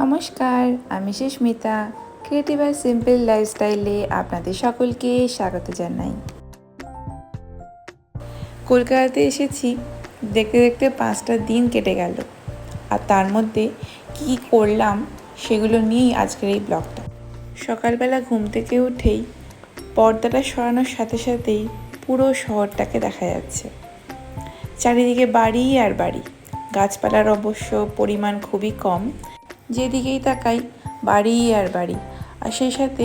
নমস্কার, আমি সুস্মিতা ক্রিয়েটিভ আর সিম্পল লাইফস্টাইলে আপনাদের সকলকে স্বাগত জানাই। কলকাতাতে এসেছি, দেখতে দেখতে পাঁচটা দিন কেটে গেল, আর তার মধ্যে কি করলাম সেগুলো নিয়েই আজকের এই ব্লগটা সকালবেলা ঘুম থেকে উঠেই পর্দাটা সরানোর সাথে সাথেই পুরো শহরটাকে দেখা যাচ্ছে। চারিদিকে বাড়ি আর বাড়ি, গাছপালার অবশ্য পরিমাণ খুবই কম যেদিকেই তাকাই, বাড়ি আর বাড়ি। আর সেই সাথে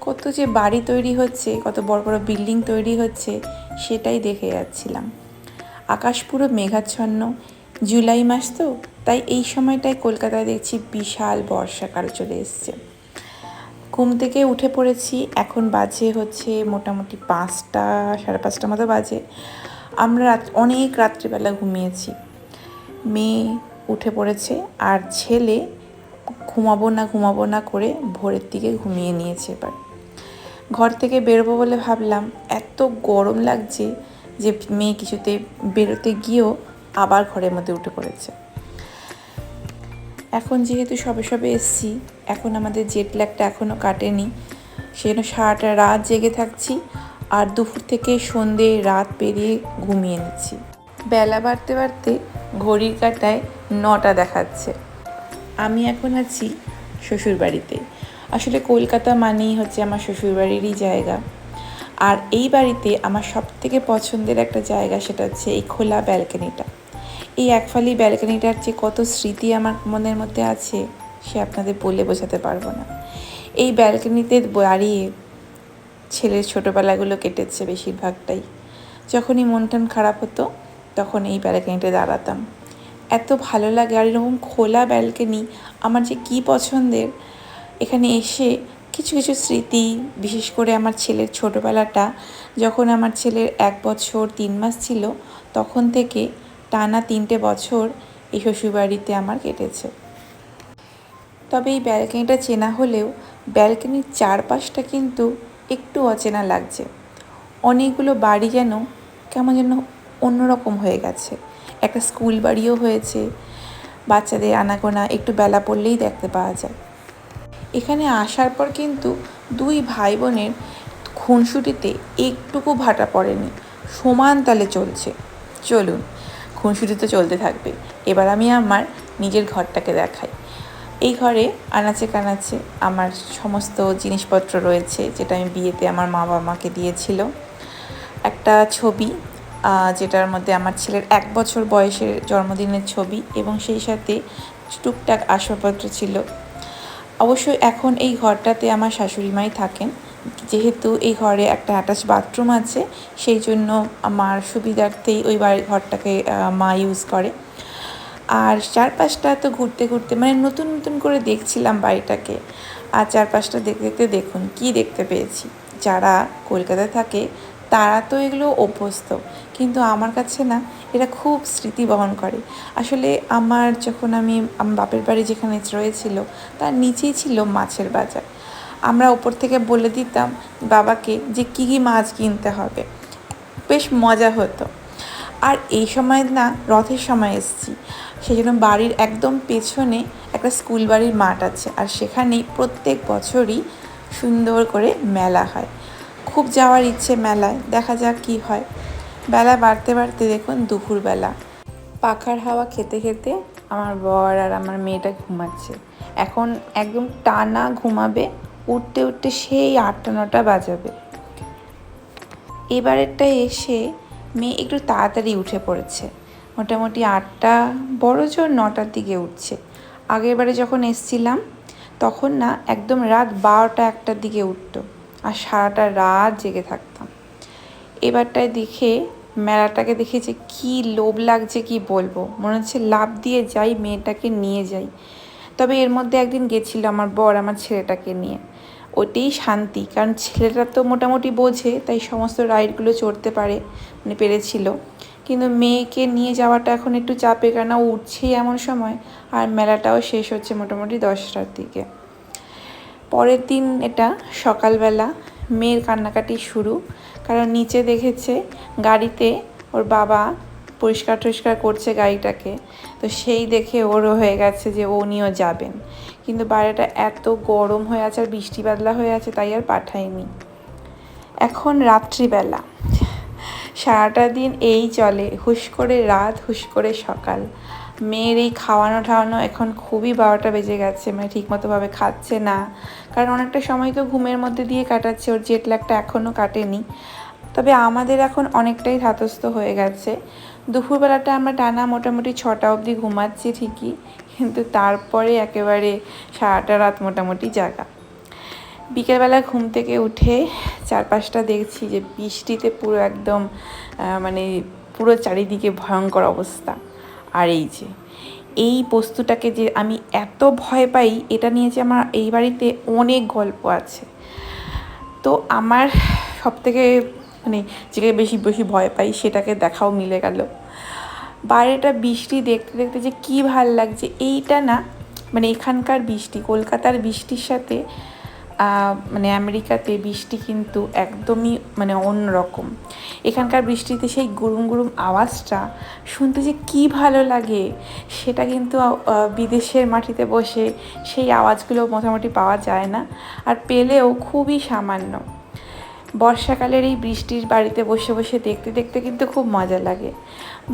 কত যে বাড়ি তৈরি হচ্ছে, কত বড় বড় বিল্ডিং তৈরি হচ্ছে, সেটাই দেখে যাচ্ছিলাম। আকাশ পুরো মেঘাচ্ছন্ন। জুলাই মাস তো, তাই এই সময়টায় কলকাতায় দেখছি বিশাল বর্ষাকাল চলে এসছে। ঘুম থেকে উঠে পড়েছি, এখন বাজে হচ্ছে মোটামুটি পাঁচটা, সাড়ে পাঁচটা মতো বাজে। আমরা রাত, অনেক রাত্রিবেলা ঘুমিয়েছি। মেয়ে উঠে পড়েছে, আর ছেলে ঘুমাবো না ঘুমাবো না করে ভোরের দিকে ঘুমিয়ে নিয়েছে এবার। ঘর থেকে বেরোবো বলে ভাবলাম, এত গরম লাগছে যে মেয়ে কিছুতে বেরোতে গিয়েও আবার ঘরের মধ্যে উঠে পড়েছে। এখন যেহেতু সবে সবে এসছি, এখন আমাদের জেট ল্যাগটা এখনও কাটেনি, সেজন্য সারাটা রাত জেগে থাকছি আর দুপুর থেকে সন্ধে রাত পেরিয়ে ঘুমিয়ে নিচ্ছি। বেলা বাড়তে বাড়তে ঘড়ির কাটায় নটা দেখাচ্ছে। আমি এখন আছি শ্বশুরবাড়িতে। আসলে কলকাতা মানেই হচ্ছে আমার শ্বশুরবাড়িরই জায়গা। আর এই বাড়িতে আমার সব থেকে পছন্দের একটা জায়গা সেটা হচ্ছে এই খোলা ব্যালকনিটা। এই একফালি ব্যালকনিটার যে কত স্মৃতি আমার মনের মধ্যে আছে, সে আপনাদের বলে বোঝাতে পারব না। এই ব্যালকনিতে দাঁড়িয়ে ছেলের ছোটোবেলাগুলো কেটেছে বেশিরভাগটাই। যখনই মন টন খারাপ হতো, তখন এই ব্যালকনিতে দাঁড়াতাম। এত ভালো লাগে আর এরকম খোলা ব্যালকনি আমার যে কী পছন্দের, এখানে এসে কিছু কিছু স্মৃতি, বিশেষ করে আমার ছেলের ছোটোবেলাটা, যখন আমার ছেলের এক বছর তিন মাস ছিল, তখন থেকে টানা তিনটে বছর এই শ্বশুরবাড়িতে আমার কেটেছে। তবে এই ব্যালকনিটা চেনা হলেও ব্যালকনির চারপাশটা কিন্তু একটু অচেনা লাগছে। অনেকগুলো বাড়ি যেন কেমন যেন অন্যরকম হয়ে গেছে। একটা স্কুল বাড়িও হয়েছে। বাচ্চাদের আনাগোনা একটু বেলা পড়লেই দেখতে পাওয়া যায়। এখানে আসার পর কিন্তু দুই ভাই বোনের খুনসুটিতে একটুকু ভাটা পড়েনি। সমান তালে চলছে। চলুন, খুনসুটি তো চলতে থাকবে। এবার আমি আমার নিজের ঘরটাকে দেখাই। এই ঘরে আনাচে কানাচে আমার সমস্ত জিনিসপত্র রয়েছে, যেটা আমি বিয়েতে আমার মা বাবা মাকে দিয়েছিল। একটা ছবি যেটার মধ্যে আমার ছেলের এক বছর বয়সের জন্মদিনের ছবি এবং সেই সাথে টুকটাক আসবাবপত্র ছিল। অবশ্যই এখন এই ঘরটাতে আমার শাশুড়ি মাই থাকেন। যেহেতু এই ঘরে একটা অ্যাটাচ বাথরুম আছে, সেই জন্য আমার সুবিধার্থেই ওই বাড়ির ঘরটাকে মা ইউজ করে। আর চারপাশটা তো ঘুরতে ঘুরতে মানে নতুন নতুন করে দেখছিলাম বাড়িটাকে। আর চারপাশটা দেখতে দেখতে দেখুন, কি দেখতে পেয়েছি। যারা কলকাতায় থাকে তারা তো এগুলো অভ্যস্ত। কিন্তু আমার কাছে না এটা খুব স্মৃতি বহন করে। আসলে আমার যখন আমি আমার বাপের বাড়ি যেখানে রয়েছিল, তার নিচেই ছিল মাছের বাজার। আমরা ওপর থেকে বলে দিতাম, বাবাকে, যে কী কী মাছ কিনতে হবে? বেশ মজা হতো। আর এই সময় না, রথের সময় এসেছি। সেই জন্য বাড়ির একদম পেছনে একটা স্কুল বাড়ির মাঠ আছে। আর সেখানেই প্রত্যেক বছরই সুন্দর করে মেলা হয়। খুব যাওয়ার ইচ্ছে মেলায়। দেখা যাক কি হয়। বেলা বাড়তে বাড়তে দেখুন দুপুরবেলা। পাখার হাওয়া খেতে খেতে আমার বর আর আমার মেয়েটা ঘুমাচ্ছে। এখন একদম টানা ঘুমাবে, উঠতে উঠতে সেই আটটা নটা বাজাবে। এবারেরটা এসে মেয়ে একটু তাড়াতাড়ি উঠে পড়েছে। মোটামুটি আটটা, বড় জোর নটার দিকে উঠছে। আগের বারে যখন এসছিলাম, তখন না একদম রাত বারোটা একটার দিকে উঠতো। আর সারাটা রাত জেগে থাকতাম। এবারটায় দেখে, মেলাটাকে দেখে যে কী লোভ লাগছে কি বলব? মনে হচ্ছে লাভ দিয়ে যাই, মেয়েটাকে নিয়ে যাই। তবে এর মধ্যে একদিন গেছিল আমার বর আমার ছেলেটাকে নিয়ে। ওইটাই শান্তি, কারণ ছেলেটা তো মোটামুটি বোঝে, তাই সমস্ত রাইডগুলো চড়তে পারে মানে পেরেছিল। কিন্তু মেয়েকে নিয়ে যাওয়াটা এখন একটু চাপে কেন উঠছেই এমন সময়, আর মেলাটাও শেষ হচ্ছে মোটামুটি দশটার দিকে। পরের দিন এটা সকালবেলা মেয়ের কান্নাকাটি শুরু, কারণ নিচে দেখেছে গাড়িতে ওর বাবা পরিষ্কার টরিষ্কার করছে গাড়িটাকে। তো সেই দেখে ওরও হয়ে গেছে যে ও নিয়েও যাবেন। কিন্তু বাইরেটা এত গরম হয়ে আছে আর বৃষ্টি বাদলা হয়ে আছে, তাই আর পাঠায়নি। এখন রাত্রিবেলা। সারাটা দিন এই চলে, হুশ করে রাত, হুশ করে সকাল। মেয়ের এই খাওয়ানো ঠাওয়ানো এখন খুবই বারোটা বেজে গেছে মানে ঠিকমতোভাবে খাচ্ছে না। কারণ অনেকটা সময় তো ঘুমের মধ্যে দিয়ে কাটাচ্ছে, ওর জেট ল্যাগটা এখনও কাটেনি। তবে আমাদের এখন অনেকটাই ধাতস্থ হয়ে গেছে। দুপুরবেলাটা আমরা টানা মোটামুটি ছটা অবধি ঘুমাচ্ছি ঠিকই, কিন্তু তারপরে একেবারে সারাটা রাত মোটামুটি জাগা। বিকেলবেলা ঘুম থেকে উঠে চারপাশটা দেখছি যে বৃষ্টিতে পুরো একদম মানে পুরো চারিদিকে ভয়ঙ্কর অবস্থা। আর এই যে, এই বস্তুটাকে যে আমি এত ভয় পাই, এটা নিয়ে যে আমার এই বাড়িতে অনেক গল্প আছে। তো আমার সব থেকে মানে যেটাকে বেশি বেশি ভয় পাই, সেটাকে দেখাও মিলে গেল। বাইরেটা বৃষ্টি দেখতে দেখতে যে কী ভালো লাগছে, এইটা না মানে এখানকার বৃষ্টি, কলকাতার বৃষ্টির সাথে মানে আমেরিকাতে বৃষ্টি কিন্তু একদমই মানে অন্যরকম। এখানকার বৃষ্টিতে সেই গুরুম গুরুম আওয়াজটা শুনতে যে কী ভালো লাগে, সেটা কিন্তু বিদেশের মাটিতে বসে সেই আওয়াজগুলো মোটামুটি পাওয়া যায় না আর পেলেও খুবই সামান্য। বর্ষাকালের এই বৃষ্টির বাড়িতে বসে বসে দেখতে দেখতে কিন্তু খুব মজা লাগে।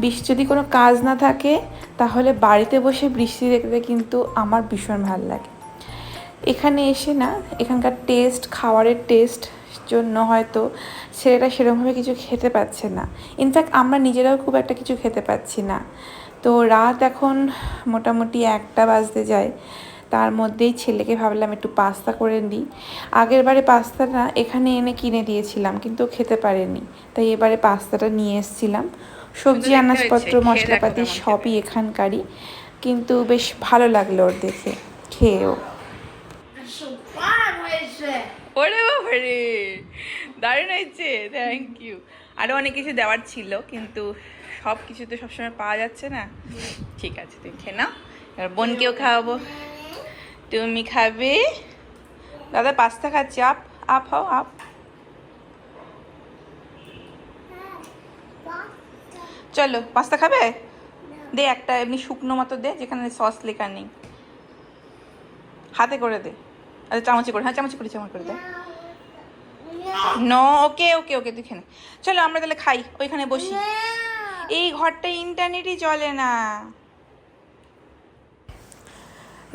বৃষ্টি যদি কোনো কাজ না থাকে, তাহলে বাড়িতে বসে বৃষ্টি দেখতে কিন্তু আমার ভীষণ ভালো লাগে। এখানে এসে না এখানকার টেস্ট খাওয়ারের টেস্ট জন্য হয়তো ছেলেরা সেরকমভাবে কিছু খেতে পাচ্ছে না। ইনফ্যাক্ট আমরা নিজেরাও খুব একটা কিছু খেতে পাচ্ছি না। তো রাত এখন মোটামুটি একটা বাজতে যায়। তার মধ্যেই ছেলেকে ভাবলাম একটু পাস্তা করে দিই আগের বারে পাস্তাটা এখানে এনে কিনে দিয়েছিলাম কিন্তু খেতে পারেনি। তাই এবারে পাস্তাটা নিয়ে এসেছিলাম। সবজি আনাজপত্র মশলাপাতি সবই এখানকারই। কিন্তু বেশ ভালো লাগল ওর দেখে খেয়েও। সুপার হয়েছে। ওরে বাবারে, দারুণ হয়েছে থ্যাংক ইউ আরও অনেক কিছু দেওয়ার ছিল, কিন্তু সব কিছু তো সবসময় পাওয়া যাচ্ছে না। ঠিক আছে, তুমি খেয়ে নাও, এবার বোনকেও খাওয়াবো। তুমি খাবে? দাদা, পাস্তা খাচ্ছি, আপ আপ হও, আপ। চলো, পাস্তা খাবে? দে একটা এমনি শুকনো মতো দে, যেখানে সস লেখা নেই। হাতে করে দে। আচ্ছা চামচে করে হ্যাঁ চামচে করে, চামচ করে দে। নো ওকে ওকে ওকে তুই খেয়ে। চলো আমরা তাহলে খাই, ওইখানে বসি। এই ঘরটা ইন্টারনেটই চলে না।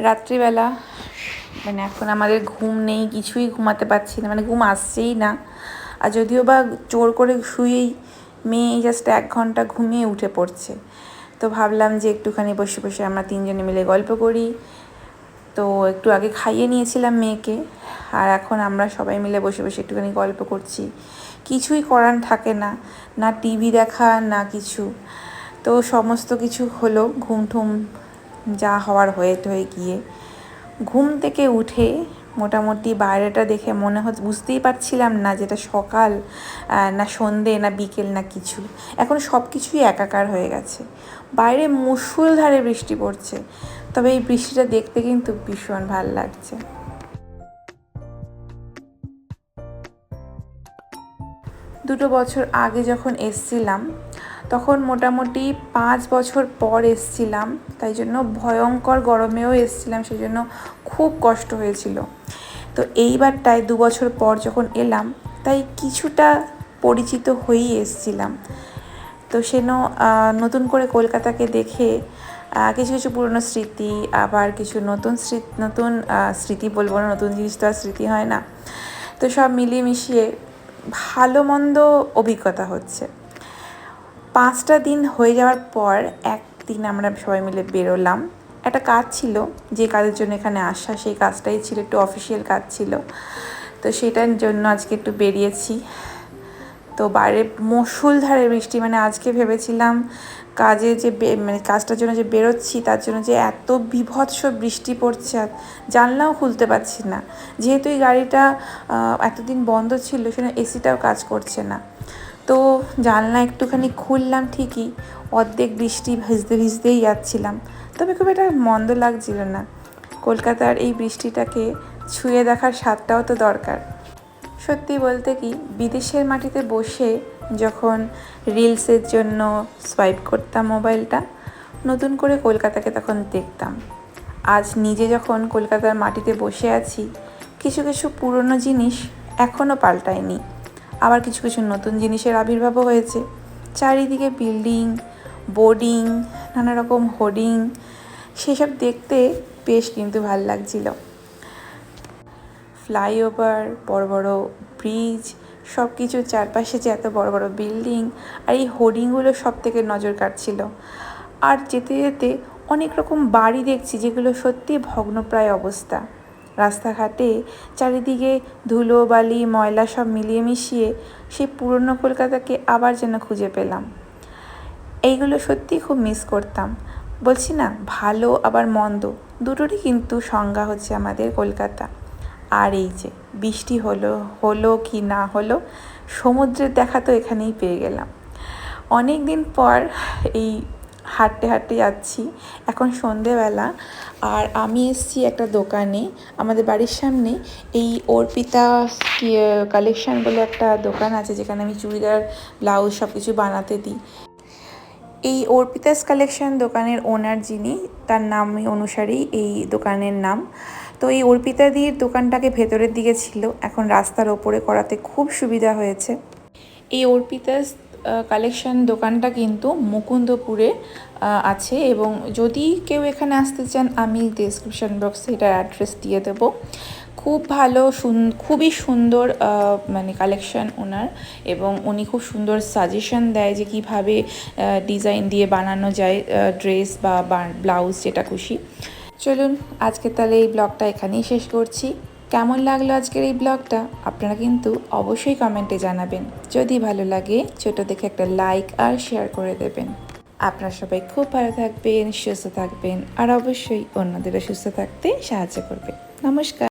রাত্রিবেলা মানে এখন আমাদের ঘুম নেই, কিছুই ঘুমাতে পারছি না মানে ঘুম আসছেই না। আর যদিও বা জোর করে শুয়েই মেয়ে জাস্ট এক ঘণ্টা ঘুমিয়ে উঠে পড়ছে। তো ভাবলাম যে একটুখানি বসে বসে আমরা তিনজনে মিলে গল্প করি। তো একটু আগে খাইয়ে নিয়েছিলাম মেয়েকে, আর এখন আমরা সবাই মিলে বসে বসে একটুখানি গল্প করছি। কিছুই করার থাকে না না টিভি দেখা, না কিছু। তো সমস্ত কিছু হলো ঘুম ঠুম যা হওয়ার হয়ে টয়ে গিয়ে। ঘুম থেকে উঠে মোটামুটি বাইরেটা দেখে মনে হচ্ছে, বুঝতেই পারছিলাম না যেটা সকাল না সন্ধে, না বিকেল, না কিছু। এখন সব কিছুই একাকার হয়ে গেছে। বাইরে মুষলধারে বৃষ্টি পড়ছে। তবে এই বৃষ্টিটা দেখতে কিন্তু ভীষণ ভালো লাগছে। দুটো বছর আগে যখন এসছিলাম, তখন মোটামুটি পাঁচ বছর পর এসছিলাম, তাই জন্য ভয়ঙ্কর গরমেও এসছিলাম, সেই জন্য খুব কষ্ট হয়েছিল। তো এইবারটায় দু বছর পর যখন এলাম, তাই কিছুটা পরিচিত হয়েই এসছিলাম। তো সেন নতুন করে কলকাতাকে দেখে কিছু কিছু পুরনো স্মৃতি, আবার কিছু নতুন স্মৃতি নতুন স্মৃতি বলব না, নতুন জিনিস তো আর স্মৃতি হয় না। তো সব মিলিয়ে মিশিয়ে ভালো মন্দ অভিজ্ঞতা হচ্ছে। পাঁচটা দিন হয়ে যাওয়ার পর একদিন আমরা সবাই মিলে বেরোলাম। একটা কাজ ছিল, যে কাজের জন্য এখানে আসা, সেই কাজটাই ছিল, একটু অফিসিয়াল কাজ ছিল। তো সেটার জন্য আজকে একটু বেরিয়েছি। তো বাইরে মুষলধারে বৃষ্টি মানে আজকে ভেবেছিলাম কাজে যে মানে কাজটার জন্য যে বেরোচ্ছি, তার জন্য যে এত বিভৎস বৃষ্টি পড়ছে জানলাও খুলতে পারছি না। যেহেতু এই গাড়িটা এতদিন বন্ধ ছিল সেখানে এসিটাও কাজ করছে না। তো জানলা একটুখানি খুললাম ঠিকই, অর্ধেক বৃষ্টি ভিজতে ভিজতেই যাচ্ছিলাম। তবে খুব এটা মন্দ লাগছিল না। কলকাতার এই বৃষ্টিটাকে ছুঁয়ে দেখার স্বাদটাও তো দরকার। সত্যি বলতে কি, বিদেশের মাটিতে বসে যখন রিলসের জন্য সোয়াইপ করতাম মোবাইলটা, নতুন করে কলকাতাকে তখন দেখতাম। আজ নিজে যখন কলকাতার মাটিতে বসে আছি, কিছু কিছু পুরনো জিনিস এখনও পাল্টায়নি। আবার কিছু কিছু নতুন জিনিসের আবির্ভাবও হয়েছে। চারিদিকে বিল্ডিং বোর্ডিং নানা রকম হোর্ডিং সেসব দেখতে বেশ কিন্তু ভালো লাগছিল। ফ্লাইওভার, বড় বড় ব্রিজ সব কিছুর চারপাশে যে এত বড় বড় বিল্ডিং আর এই হোর্ডিংগুলো সব থেকে নজর কাটছিল আর যেতে যেতে অনেক রকম বাড়ি দেখছি যেগুলো সত্যি ভগ্নপ্রায় অবস্থা। রাস্তাঘাটে চারিদিকে ধুলো, বালি, ময়লা সব মিলিয়ে মিশিয়ে সেই পুরনো কলকাতাকে আবার যেন খুঁজে পেলাম। এইগুলো সত্যি খুব মিস করতাম। বলছি না, ভালো আবার মন্দ, দুটোরই কিন্তু সংজ্ঞা হচ্ছে আমাদের কলকাতা। আর এই যে, বৃষ্টি হলো হলো কি না হলো, সমুদ্রের দেখা তো এখানেই পেয়ে গেলাম। অনেক দিন পর এই হাঁটতে হাঁটতে যাচ্ছি, এখন সন্ধেবেলা, আর আমি এসেছি একটা দোকানে, আমাদের বাড়ির সামনে, এই অর্পিতা কালেকশন বলে একটা দোকান আছে, যেখানে আমি চুড়িদার ব্লাউজ সব কিছু বানাতে দিই। এই অর্পিতাস কালেকশন দোকানের ওনার যিনি, তার নাম অনুসারেই এই দোকানের নাম। তো এই অর্পিতাদির দোকানটাকে ভেতরের দিকে ছিল। এখন রাস্তার ওপরে করাতে খুব সুবিধা হয়েছে। এই অর্পিতাস কালেকশন দোকানটা কিন্তু মুকুন্দপুরে আছে এবং যদি কেউ এখানে আসতে চান, আমি ডিসক্রিপশন বক্সে এটার অ্যাড্রেস দিয়ে দেবো। খুব ভালো, সুন- খুবই সুন্দর মানে কালেকশন ওনার এবং উনি খুব সুন্দর সাজেশন দেয় যে কীভাবে ডিজাইন দিয়ে বানানো যায় ড্রেস বা ব্লাউজ যেটা খুশি। চলুন, আজকে তাহলে এই ব্লগটা এখানেই শেষ করছি। কেমন লাগল আজকের এই ব্লগটা? আপনারা কিন্তু অবশ্যই কমেন্টে জানাবেন। যদি ভালো লাগে, ছোট দেখে একটা লাইক আর শেয়ার করে দেবেন। আপনারা সবাই খুব ভালো থাকবেন, সুস্থ থাকবেন, আর অবশ্যই অন্যদেরও সুস্থ থাকতে সাহায্য করবে। নমস্কার।